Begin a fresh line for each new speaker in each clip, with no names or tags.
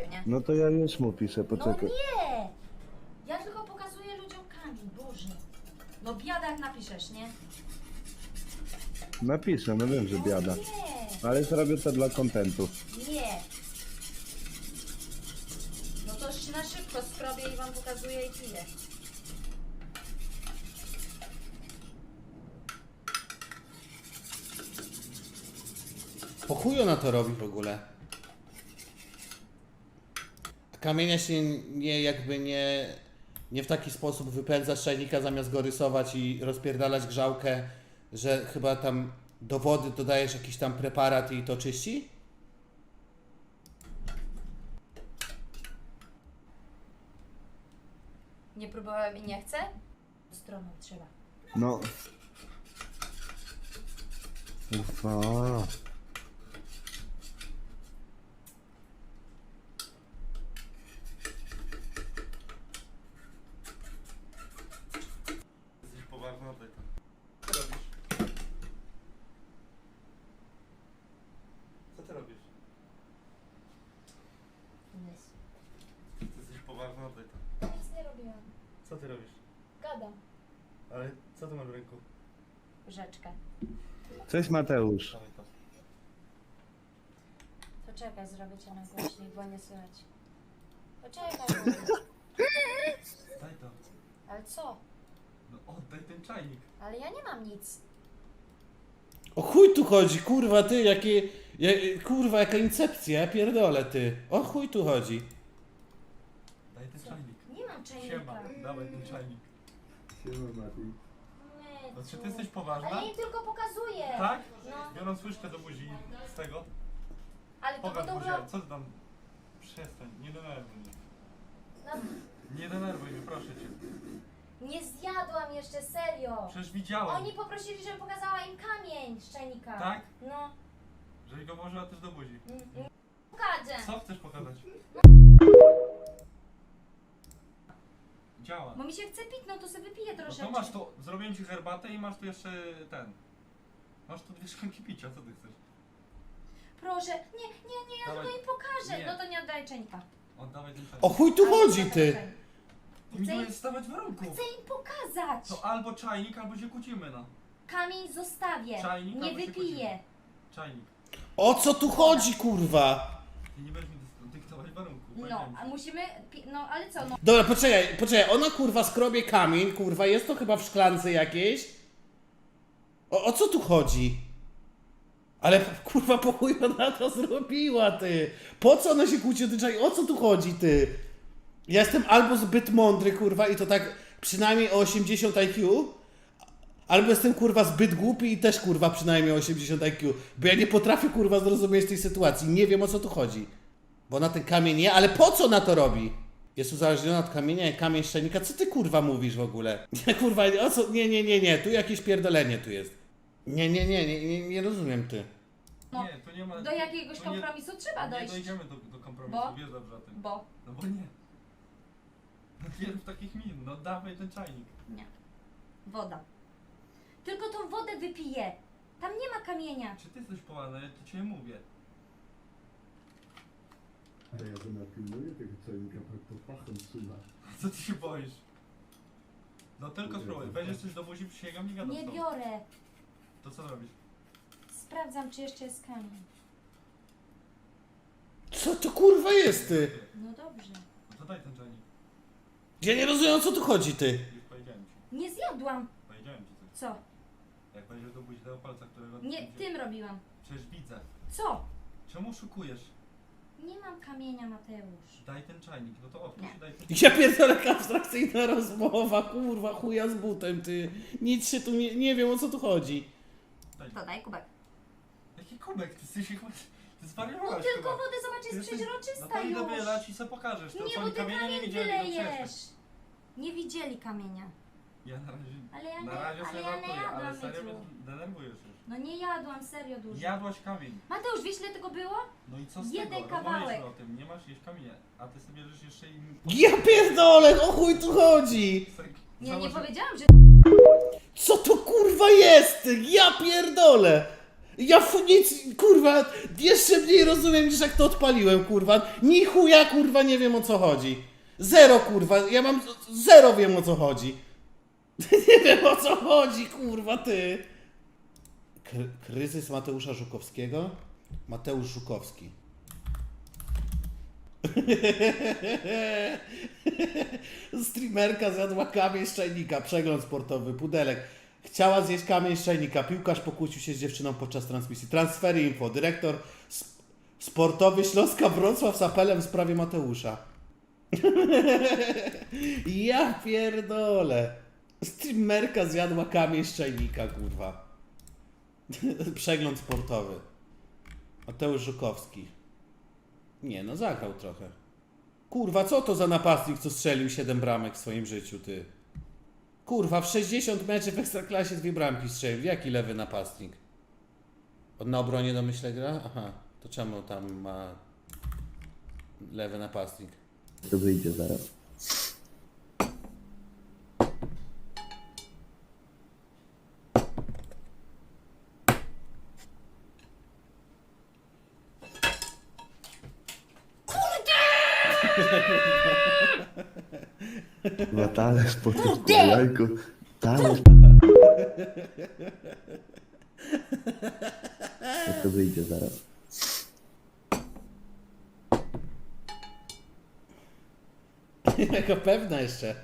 pokoju, nie?
No to ja już mu piszę,
No
poczekaj.
nie! Ja tylko pokazuję ludziom kamień, Boże. No biada jak napiszesz, nie?
Napiszę, no wiem, że
No
biada.
Nie,
Ale zrobię to dla kontentu.
nie. No to już na szybko skrobię i wam pokazuję i piję.
Po chuju na to robi w ogóle. Kamienia się nie jakby nie, nie w taki sposób wypędza z czajnika zamiast go rysować i rozpierdalać grzałkę, że chyba tam do wody dodajesz jakiś tam preparat i to czyści?
Nie próbowałem i nie chcę? Stroną trzeba.
No. Ufa.
Jesteś poważna, oddaj to. Co robisz? Co ty robisz?
Nic.
Ty jesteś poważna, oddaj to.
Nic nie robiłam.
Co ty robisz?
Gadam.
Ale co ty masz w ręku?
Rzeczkę.
Cześć Mateusz.
Dawaj to.
To czekaj, zrobię cię na głośniej, bo nie słychać. Poczekaj. mówię.
Daj to.
Ale co?
No oddaj ten czajnik.
Ale ja nie mam nic.
O chuj tu chodzi, kurwa ty, jakie... Ja, kurwa, jaka incepcja, ja pierdolę ty. O chuj tu chodzi.
Daj ten czajnik.
Nie mam czajnika.
Siema, dawaj ten czajnik.
Mycu.
No czy ty jesteś poważna?
Ale ja im tylko pokazuję.
Tak?
No,
Biorąc łyżkę do buzi z tego.
ale to
Pokaż
podobno...
buzię. Co ty tam? Przestań, nie denerwuj mnie.
No,
Nie denerwuj mnie, proszę cię.
nie zjadłam jeszcze, serio.
Przecież widziałem.
Oni poprosili, żebym pokazała im kamień z czajnika.
Tak?
No.
Żeś go włożyła też do buzi.
Mm, mm. Pokażę.
Co chcesz pokazać? Działa.
Bo mi się chce pić, no to sobie wypiję
No
troszeczkę.
to masz tu, zrobiłem ci herbatę i masz tu jeszcze ten. Masz tu dwie szklanki picia, co ty chcesz?
Proszę. Nie, nie, nie, ja
Dawaj.
tylko im pokażę.
Nie.
No to nie oddaję czajnika.
Oddawaj ten czajnik.
O chuj tu chodzi
nie
ty.
Ty mi
chcę-
będziesz stawać w warunku.
Chcę im pokazać.
To albo czajnik, albo się kłócimy, no.
Kamień zostawię.
Czajnik
nie
albo się
wypiję.
Czajnik.
O co tu chodzi, kurwa?
Ty nie będziesz mi warunku.
No, a musimy... pi- No, ale co, no.
Dobra, poczekaj, poczekaj, ona kurwa skrobie kamień, kurwa, jest to chyba w szklance jakiejś. O, o co tu chodzi? Ale kurwa, po chuj ona to zrobiła, ty. Po co ona się kłóci o ten czaj? O co tu chodzi, ty? Ja jestem albo zbyt mądry, kurwa, i to tak przynajmniej o 80 IQ, albo jestem, kurwa, zbyt głupi i też, kurwa, przynajmniej o 80 IQ. Bo ja nie potrafię, kurwa, zrozumieć tej sytuacji. Nie wiem, o co tu chodzi. Bo na ten kamień nie, ale po co na to robi? Jest uzależniona od kamienia jak kamień szczelnika. Co ty kurwa mówisz w ogóle? Nie kurwa, o co? Nie, nie, nie, nie, tu jakieś pierdolenie tu jest. Nie, nie, nie, nie, nie, nie rozumiem ty.
No,
Nie, to nie ma...
Do jakiegoś
to nie-
kompromisu trzeba
Nie
dojść.
dojdziemy do, do kompromisu,
Bo?
wiesz dobrze o tym.
Bo
No bo nie. No nie rób takich min, no dawaj ten czajnik.
nie. Woda. Tylko tą wodę wypiję. Tam nie ma kamienia.
Czy ty jesteś poważna? Ja to cię mówię.
A ja to napilnuję tego czajnika, to pachem trzyma.
Co ty się boisz? No tylko spróbuj. Weźmiesz coś do buzi, przysięgam, nie gadam z
Nie
tobą.
biorę.
To co robisz?
Sprawdzam, czy jeszcze jest kamień.
Co to kurwa jest ty?
No dobrze.
No to daj ten czajnik.
Ja nie rozumiem o co tu chodzi ty.
Już powiedziałem ci.
Nie zjadłam.
Powiedziałem ci coś.
Co?
Jak będziesz do buzi tego palca, którego...
Nie, tym robiłam.
Przecież widzę.
Co?
Czemu szukujesz?
Nie mam kamienia, Mateusz.
Daj ten czajnik, no to odpuść
Nie.
i daj ten
Ja pierdolę jaka abstrakcyjna rozmowa, kurwa, chuja z butem ty. Nic się tu nie, nie wiem o co tu chodzi.
Daj.
Dodaj kubek.
Jaki kubek? Ty jesteś chyba... Ty
No
zwariowałaś
tylko
chyba.
wodę zobacz, jest
jesteś-
przeźroczysta
No to idę
już.
wylać i sobie pokażesz. To
Nie, bo
oni
ty
kamienia nie
kamień
widzieli, no
wylejesz. Nie widzieli kamienia.
Ja na razie...
Ale ja
na
nie-
razie
ale
sobie
ja nie
żartuję, ale
jadłam
serio mnie denerwujesz już.
No nie jadłam, serio dużo.
Jadłaś kamień.
Mateusz, wiesz ile tego było?
No i co z
Jeden
tego?
kawałek.
Rozmawialiśmy o tym, nie masz jeść kamienia, a ty sobie bierzesz jeszcze i...
Ja pierdolę, o chuj tu chodzi.
Nie, nie powiedziałam, że...
Co to kurwa jest? Ja pierdolę. Ja f- nic, kurwa, jeszcze mniej rozumiem niż jak to odpaliłem, kurwa. Ni chuja, kurwa, nie wiem o co chodzi. Zero, kurwa, ja mam, zero wiem o co chodzi. nie wiem o co chodzi, kurwa, ty. Kry- kryzys Mateusza Żukowskiego? Mateusz Żukowski. Streamerka zjadła kamień z czajnika, przegląd sportowy, pudelek. Chciała zjeść kamień z czajnika, piłkarz pokłócił się z dziewczyną podczas transmisji. Transfery info, dyrektor sp- sportowy Śląska Wrocław z apelem w sprawie Mateusza. ja pierdolę. Streamerka zjadła kamień z czajnika, kurwa. Przegląd sportowy. Mateusz Żukowski. Nie, no zagrał trochę. Kurwa, co to za napastnik, co strzelił 7 bramek w swoim życiu, ty? Kurwa, w 60 meczy w Ekstraklasie dwie bramki strzelił. Jaki lewy napastnik? On na obronie domyśle gra? Aha, to czemu tam ma lewy napastnik?
To wyjdzie zaraz. Chyba talerz po tym jajku. Talerz. To wyjdzie zaraz.
Jaka pewna jeszcze.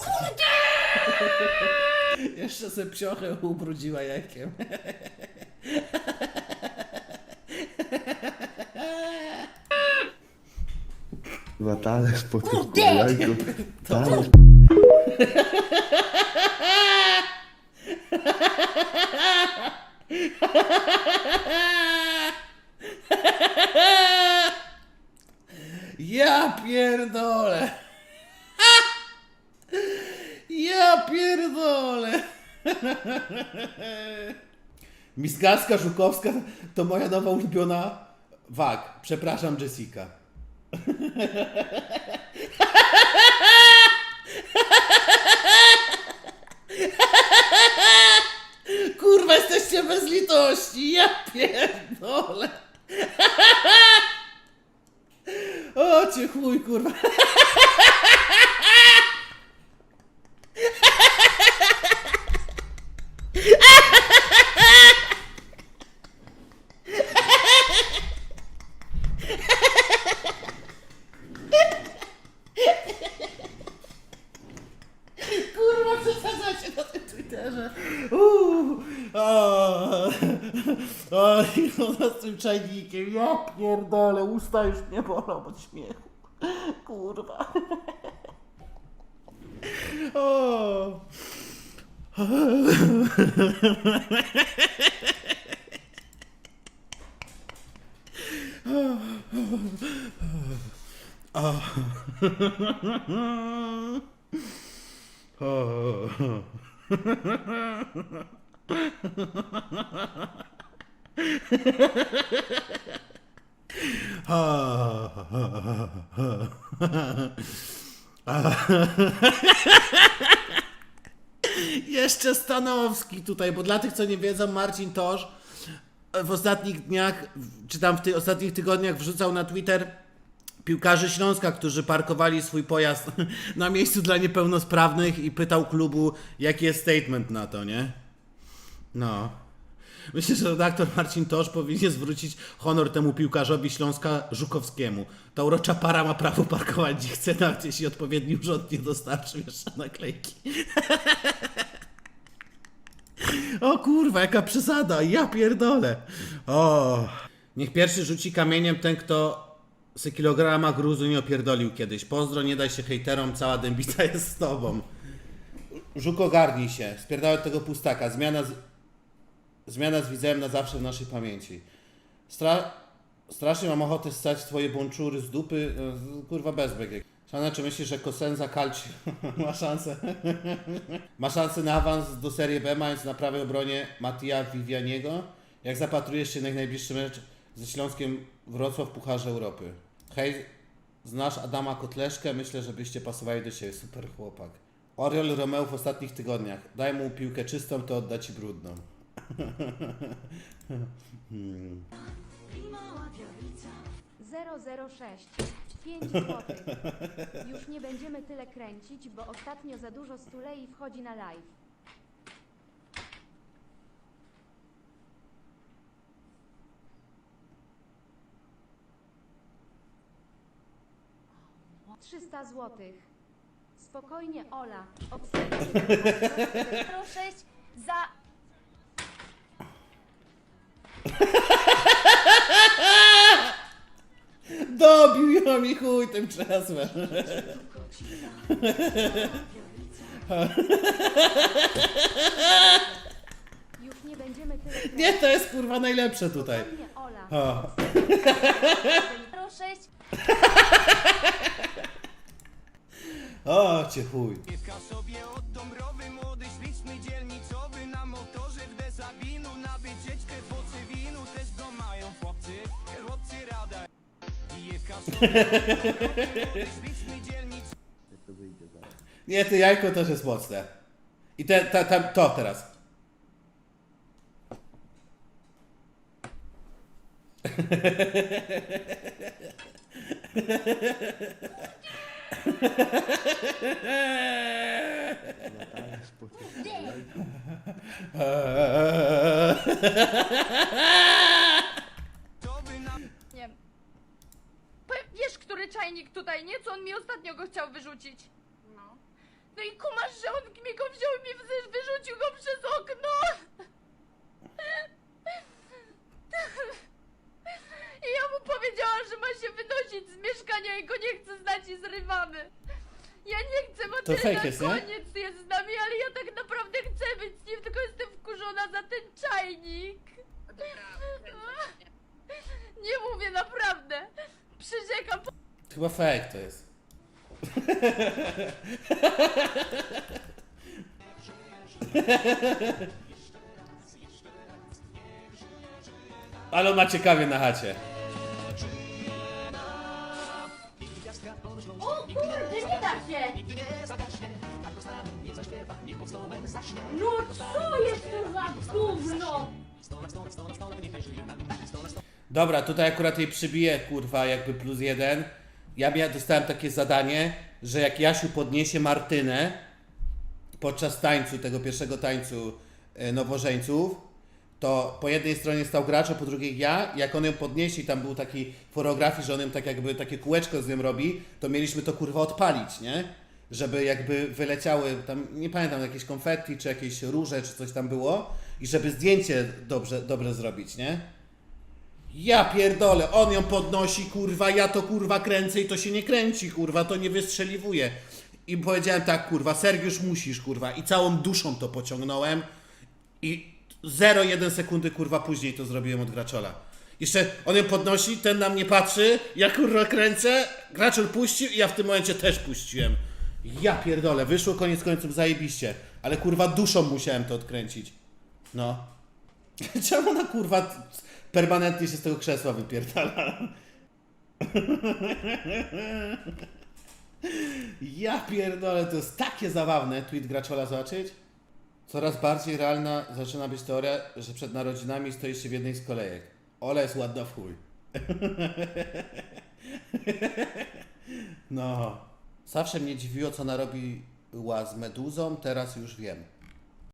Jeszcze se psiochę ubrudziła jajkiem.
Chyba talerz po tym jajku. Talerz.
Ja pierdolę. Ja pierdolę. Mizgalska Żukowska to moja nowa ulubiona wag. Przepraszam, Jessica. Kurwa, jesteście bez litości. Ja pierdolę. O cię chuj, kurwa przesadzacie na tym Twitterze. Uuu, o, o, i ona z tym czajnikiem. Ja pierdolę, usta już mnie bolą od śmiechu. Kurwa. O. O. Jeszcze Stanowski tutaj, bo dla tych, co nie wiedzą, Marcin Tosz w ostatnich dniach, czy tam w tych ostatnich tygodniach wrzucał na Twitter piłkarzy Śląska, którzy parkowali swój pojazd na miejscu dla niepełnosprawnych i pytał klubu, jaki jest statement na to, nie? No. Myślę, że redaktor Marcin Tosz powinien zwrócić honor temu piłkarzowi Śląska Żukowskiemu. Ta urocza para ma prawo parkować gdzie chce, nawet jeśli odpowiedni urząd nie dostarczył jeszcze naklejki. O kurwa, jaka przesada, ja pierdolę. O. Niech pierwszy rzuci kamieniem ten, kto se kilograma gruzu nie opierdolił kiedyś. Pozdro, nie daj się hejterom, cała dębica jest z tobą. Żuk ogarnij się, spierdalaj od tego pustaka. Zmiana z... Zmiana z widzem na zawsze w naszej pamięci. Stra... Strasznie mam ochotę ssać twoje bączury z dupy, e, kurwa bezbek. jak- Szana, czy myślisz, że Kosenza Kalci ma szansę? ma szansę na awans do Serii B, mając na prawej obronie Mattia Vivianiego? Jak zapatrujesz się na najbliższy mecz ze Śląskiem Wrocław w Pucharze Europy? Hej, znasz Adama Kotleszkę? Myślę, że byście pasowali do siebie. Super chłopak. Oriol Romeo w ostatnich tygodniach. Daj mu piłkę czystą, to odda ci brudną. Hmm.
006 5 zł. Już nie będziemy tyle kręcić, bo ostatnio za dużo stulei wchodzi na live. Trzysta złotych. Spokojnie, Ola. Obserwuj.
06 za...
Dobił ją i chuj tym krzesłem.
Już nie będziemy tyle.
Nie, to jest kurwa najlepsze tutaj. O.
06
O, cię chuj.
Sobie od Dąbrowy, młody, śliczny, dzielnicowy Dzielnicowy
To wyjdzie zaraz.
Nie, ty jajko też jest mocne. I te, ta, ta, to teraz.
Natalia spotyka jajko.
To
tutaj, nie? Co on mi ostatnio go chciał wyrzucić? No. No i kumasz, że on mi go wziął i mi wy- wyrzucił go przez okno! I ja mu powiedziałam, że ma się wynosić z mieszkania i go nie chcę znać i zrywamy. Ja nie chcę, bo
To
tyle
fake
na
jest, nie?
koniec jest z nami, ale ja tak naprawdę chcę być z nim, tylko jestem wkurzona za ten czajnik. Nie mówię naprawdę. Przyrzekam,
Chyba fake to jest. Ale on ma ciekawie na chacie.
O kurde, nie da się! No co jest to za gówno?
Dobra, tutaj akurat jej przybije, kurwa, jakby plus jeden. Ja dostałem takie zadanie, że jak Jasiu podniesie Martynę podczas tańcu, tego pierwszego tańcu e, nowożeńców, to po jednej stronie stał gracz, a po drugiej ja. Jak on ją podniesie tam był taki choreografii, że on tak jakby takie kółeczko z nią robi, to mieliśmy to kurwa odpalić, nie? Żeby jakby wyleciały tam, nie pamiętam, jakieś konfetti, czy jakieś róże, czy coś tam było i żeby zdjęcie dobrze, dobre zrobić, nie? Ja pierdolę, on ją podnosi, kurwa, ja to kurwa kręcę i to się nie kręci, kurwa, to nie wystrzeliwuje. I powiedziałem tak, kurwa, Sergiusz musisz, kurwa, i całą duszą to pociągnąłem i 0,1 sekundy, kurwa, później to zrobiłem od Graczola. Jeszcze on ją podnosi, ten na mnie patrzy, ja kurwa kręcę, Graczol puścił i ja w tym momencie też puściłem. Ja pierdolę, wyszło koniec końców zajebiście, ale kurwa duszą musiałem to odkręcić. No. Czemu ona kurwa permanentnie się z tego krzesła wypierdala? Ja pierdolę, to jest takie zabawne. Tweet Graczola zobaczyć? Coraz bardziej realna zaczyna być teoria, że przed narodzinami stoi się w jednej z kolejek. Ola jest ładna w chuj. No. Zawsze mnie dziwiło, co narobiła z meduzą, teraz już wiem.